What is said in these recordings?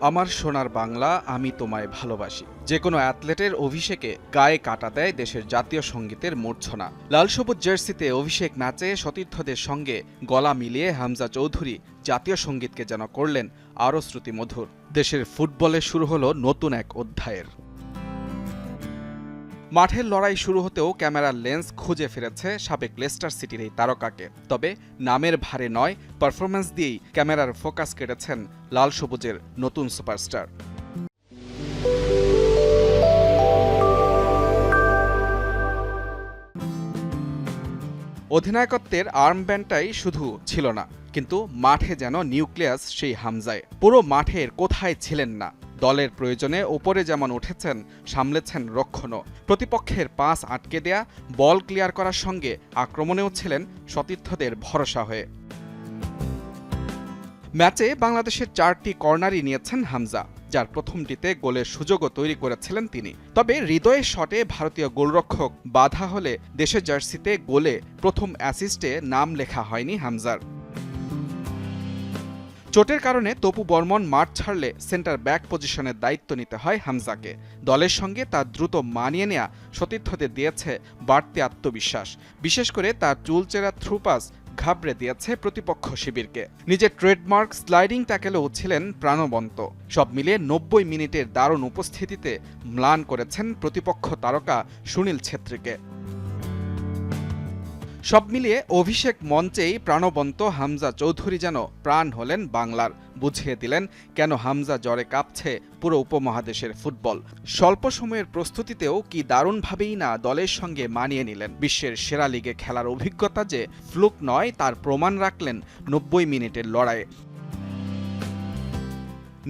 আমার সোনার বাংলা আমি তোমায় ভালোবাসি। যে কোনো অ্যাথলেটের অভিষেকে গায়ে কাটা দেয় দেশের জাতীয় সঙ্গীতের মূর্ছনা। লাল সবুজ জার্সিতে অভিষেক ম্যাচে সতীর্থদের সঙ্গে গলা মিলিয়ে হামজা চৌধুরী জাতীয় সঙ্গীতকে যেন করলেন আরও শ্রুতিমধুর। দেশের ফুটবলে শুরু হলো নতুন এক অধ্যায়ের। মাঠের লড়াই শুরু হতেও ক্যামেরার লেন্স খুঁজে ফিরেছে সাবেক লেস্টার সিটির এই তারকাকে। তবে নামের ভারে নয়, পারফরম্যান্স দিয়েই ক্যামেরার ফোকাস কেটেছেন লাল সবুজের নতুন সুপারস্টার। অধিনায়কত্বের আর্মব্যান্ডটাই শুধু ছিল না, কিন্তু মাঠে যেন নিউক্লিয়াস সেই হামজায়। পুরো মাঠের কোথায় ছিলেন না দলের প্রয়োজনে ওপরে যেমন উঠেছেন, সামলেছেন রক্ষণও। প্রতিপক্ষের পাস আটকে দেয়া, বল ক্লিয়ার করার সঙ্গে আক্রমণেও ছিলেন সতীর্থদের ভরসা হয়ে। ম্যাচে বাংলাদেশের চারটি কর্নারই নিয়েছেন হামজা, যার প্রথমটিতে গোলের সুযোগও তৈরি করেছিলেন তিনি। তবে হৃদয়ের শটে ভারতীয় গোলরক্ষক বাধা হলে দেশের জার্সিতে গোলে প্রথম অ্যাসিস্টে নাম লেখা হয়নি হামজার। চোটের কারণে তপু বর্মন মাঠ ছাড়লে সেন্টার ব্যাক পজিশনের দায়িত্ব নিতে হয় হামজাকে। দলের সঙ্গে তার দ্রুত মানিয়ে নেয়া সতীর্থদের দিয়েছে বাড়তি আত্মবিশ্বাস। বিশেষ করে তার চুলচেরা থ্রুপাস ঘাবড়ে দিয়েছে প্রতিপক্ষ শিবিরকে। নিজের ট্রেডমার্ক স্লাইডিং ট্যাকেলেও ছিলেন প্রাণবন্ত। সব মিলিয়ে নব্বই মিনিটের দারুণ উপস্থিতিতে ম্লান করেছেন প্রতিপক্ষ তারকা সুনীল ছেত্রীকে। সব মিলিয়ে অভিষেক মঞ্চেই প্রাণবন্ত হামজা চৌধুরী যেন প্রাণ হলেন বাংলার। বুঝিয়ে দিলেন, কেন হামজা জ্বরে কাঁপছে পুরো উপমহাদেশের ফুটবল। স্বল্প সময়ের প্রস্তুতিতেও কি দারুণভাবেই না দলের সঙ্গে মানিয়ে নিলেন। বিশ্বের সেরা লিগে খেলার অভিজ্ঞতা যে ফ্লুক নয়, তার প্রমাণ রাখলেন নব্বই মিনিটের লড়াইয়ে।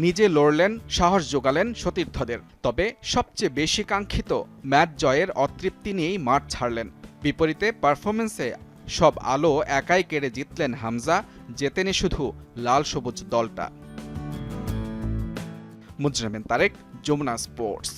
নিজে লড়লেন, সাহস যোগালেন সতীর্থদের। তবে সবচেয়ে বেশি কাঙ্ক্ষিত ম্যাচ জয়ের অতৃপ্তি নিয়েই মাঠ ছাড়লেন। বিপরীতে পারফরমেন্সে সব আলো একাই কেড়ে জিতলেন হামজা, জেতেনি শুধু লাল সবুজ দলটা। মুজরামেন তারেক, যমুনা স্পোর্টস।